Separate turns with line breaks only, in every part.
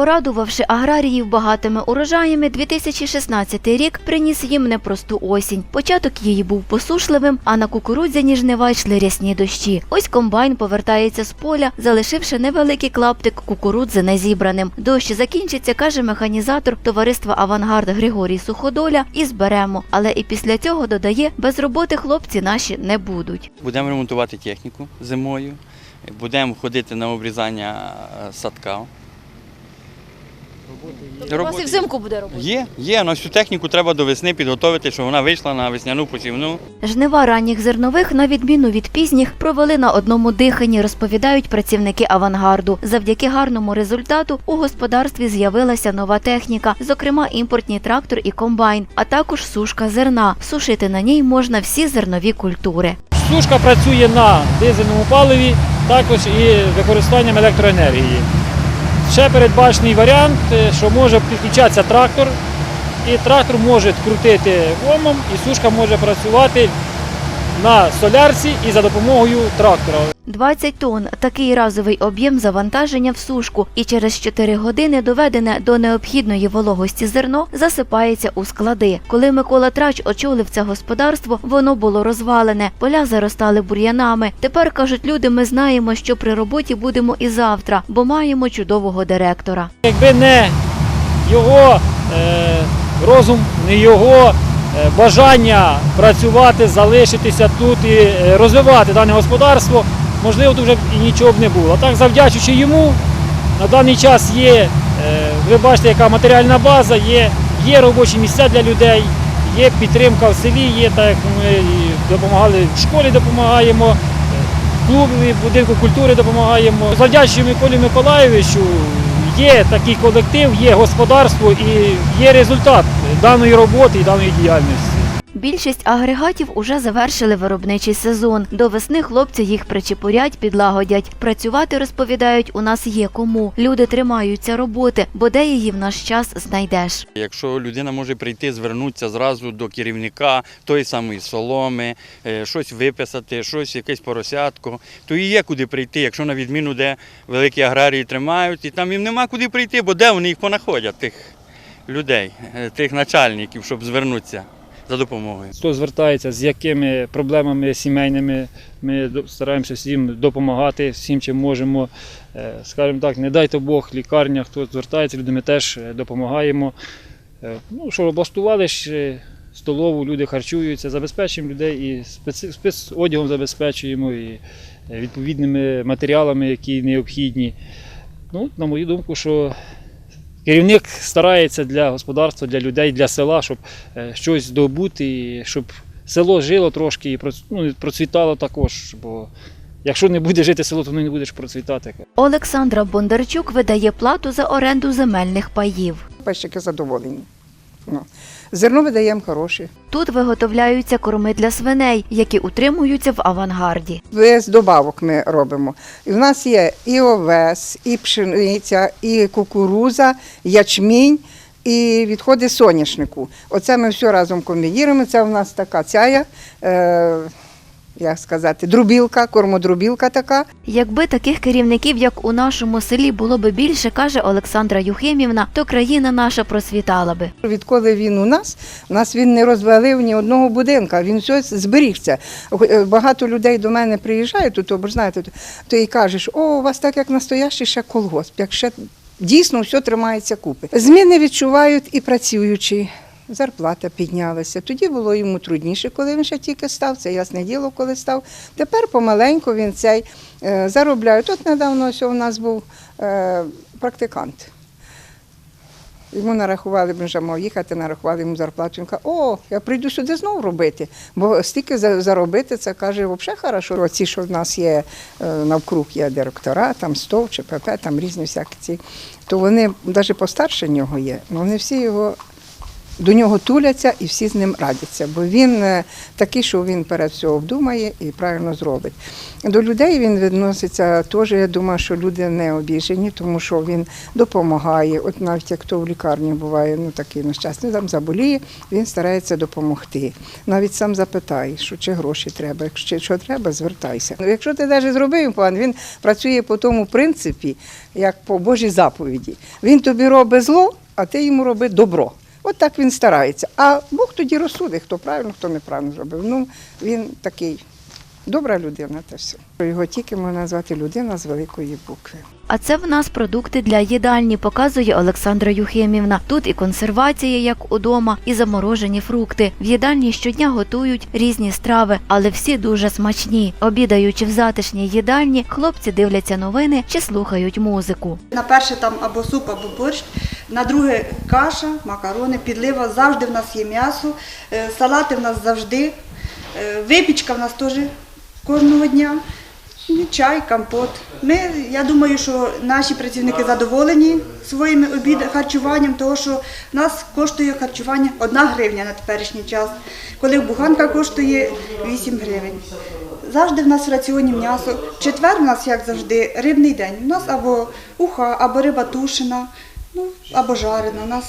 Порадувавши аграріїв багатими урожаями, 2016 рік приніс їм непросту осінь. Початок її був посушливим, а на кукурудзяні жнива йшли рясні дощі. Ось комбайн повертається з поля, залишивши невеликий клаптик кукурудзи незібраним. Дощ закінчиться, каже механізатор товариства Авангард Григорій Суходоля, і зберемо. Але і після цього додає, без роботи хлопці наші не будуть.
Будемо ремонтувати техніку зимою, будемо ходити на обрізання садка.
Тобто у вас і взимку буде робота?
Є, є, але всю техніку треба до весни підготовити, щоб вона вийшла на весняну посівну.
Жнива ранніх зернових, на відміну від пізніх, провели на одному диханні, розповідають працівники авангарду. Завдяки гарному результату у господарстві з'явилася нова техніка, зокрема імпортний трактор і комбайн, а також сушка зерна. Сушити на ній можна всі зернові культури.
Сушка працює на дизельному паливі, також і використанням електроенергії. Ще передбачений варіант, е, що може підключатися трактор, і трактор може крутити гомом, і сушка може працювати на солярці і за допомогою трактора.
20 тонн – такий разовий об'єм завантаження в сушку, і через 4 години доведене до необхідної вологості зерно засипається у склади. Коли Микола Трач очолив це господарство, воно було розвалене, поля заростали бур'янами. Тепер, кажуть люди, ми знаємо, що при роботі будемо і завтра, бо маємо чудового директора.
Якби не його е, розум, не його е, бажання працювати, залишитися тут і е, розвивати дане господарство, можливо, тут вже і нічого б не було. А так, завдячуючи йому, на даний час є, е, ви бачите, яка матеріальна база, є, є робочі місця для людей, є підтримка в селі, є так, як ми допомагали в школі, допомагаємо. е, в клубі, в будинку культури допомагаємо. Завдячуючи Миколі Миколаєвичу, є такий колектив, є господарство і є результат даної роботи і даної діяльності.
Більшість агрегатів уже завершили виробничий сезон. До весни хлопці їх причепурять, підлагодять. Працювати, розповідають, у нас є кому. Люди тримаються роботи, бо де її в наш час знайдеш.
Якщо людина може прийти, звернутися зразу до керівника тої самої соломи, е, щось виписати, щось, якесь поросятко, то і є куди прийти, якщо на відміну, де великі аграрії тримають, і там їм нема куди прийти, бо де вони їх понаходять, тих людей, е, тих начальників, щоб звернутися за допомогою.
Хто звертається, з якими проблемами сімейними, ми стараємося всім допомагати, всім чим можемо. Е, Скажімо так, не дайте Бог, лікарня, хто звертається, люди ми теж е, допомагаємо. Е, Ну, що облаштували ж столову, люди харчуються, забезпечуємо людей і спецодягом забезпечуємо, і відповідними матеріалами, які необхідні. Ну, на мою думку, що керівник старається для господарства, для людей, для села, щоб е, щось здобути, щоб село жило трошки і ну, процвітало також. Бо якщо не буде жити село, то не будеш процвітати.
Олександра Бондарчук видає плату за оренду земельних паїв.
Пещики задоволені. Ну. Зерно видаємо хороше.
Тут виготовляються корми для свиней, які утримуються в авангарді.
Без добавок ми робимо. І в нас є і овес, і пшениця, і кукуруза, ячмінь, і відходи соняшнику. Оце ми все разом комбінуємо. Це у нас така цяя, е, як сказати, друбілка, кормодрубілка така.
Якби таких керівників, як у нашому селі, було би більше, каже Олександра Юхимівна, то країна наша процвітала би.
Відколи він у нас, у нас він не розвалив ні одного будинка, він все зберігся. Е, Багато людей до мене приїжджають тут, бо знаєте, то і кажеш, о, у вас так як настоящий ще колгосп, як ще дійсно все тримається купи. Зміни відчувають і працюючі. Зарплата піднялася. Тоді було йому трудніше, коли він ще тільки став. Це ясне діло, коли став. Тепер помаленьку він цей е, заробляє. Тут недавно ось у нас був е, практикант. Йому нарахували, він вже мав їхати, нарахували йому зарплату. Він каже, о, я прийду сюди знову робити. Бо стільки заробити, це каже, взагалі хорошо. Оці, що в нас є е, навкруг, є директора, там СТОВ, ЧПП, там різні всякі ці, то вони навіть постарше нього є, але вони всі його до нього туляться і всі з ним радяться, бо він е, такий, що він перед всього вдумає і правильно зробить. До людей він відноситься теж, я думаю, що люди не обіжені, тому що він допомагає. От навіть як хто в лікарні буває, ну такий нещасний, там заболіє, він старається допомогти. Навіть сам запитає, що чи гроші треба, якщо що треба, звертайся. Якщо ти навіть зробив погано, він працює по тому принципі, як по Божій заповіді. Він тобі робить зло, а ти йому роби добро. От так він старається. А Бог тоді розсудить, хто правильно, хто неправильно зробив. Ну, він такий добра людина, та все. Його тільки можна назвати людина з великої букви.
А це в нас продукти для їдальні, показує Олександра Юхимівна. Тут і консервація, як удома, і заморожені фрукти. В їдальні щодня готують різні страви, але всі дуже смачні. Обідаючи в затишній їдальні, хлопці дивляться новини чи слухають музику.
На перше там або суп, або борщ, на друге каша, макарони, підлива. Завжди в нас є м'ясо, е, салати в нас завжди, е, випічка в нас теж кожного дня. Чай, компот. Ми, я думаю, що наші працівники задоволені своїм обід харчуванням, тому що в нас коштує харчування 1 гривня на теперішній час, коли буханка коштує 8 гривень. Завжди в нас в раціоні м'ясо. Четвер в нас, як завжди, рибний день. У нас або уха, або риба тушена, ну, або жарена. Нас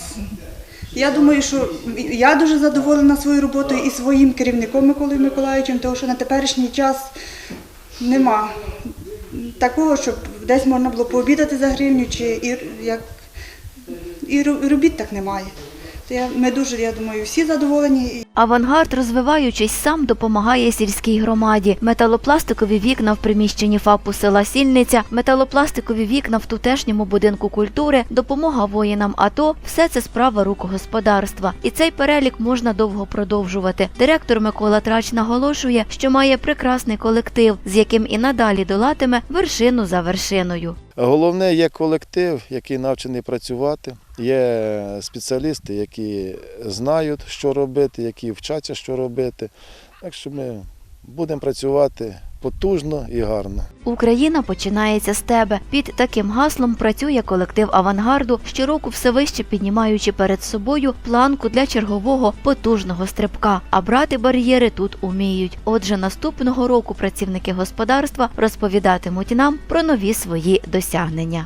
я думаю, що я дуже задоволена своєю роботою і своїм керівником Миколою Миколаївичем, тому що на теперішній час нема такого, щоб десь можна було пообідати за гривню, чи і, як, і робіт так немає. Ми дуже, я думаю, всі задоволені.
Авангард, розвиваючись, сам допомагає сільській громаді. Металопластикові вікна в приміщенні ФАПу села Сільниця, металопластикові вікна в тутешньому будинку культури, допомога воїнам АТО – все це справа рук господарства. І цей перелік можна довго продовжувати. Директор Микола Трач наголошує, що має прекрасний колектив, з яким і надалі долатиме вершину за вершиною.
Головне є колектив, який навчений працювати. Є спеціалісти, які знають, що робити, які вчаться, що робити. Так що ми будемо працювати потужно і гарно.
Україна починається з тебе. Під таким гаслом працює колектив авангарду, щороку все вище піднімаючи перед собою планку для чергового потужного стрибка. А брати бар'єри тут уміють. Отже, наступного року працівники господарства розповідатимуть нам про нові свої досягнення.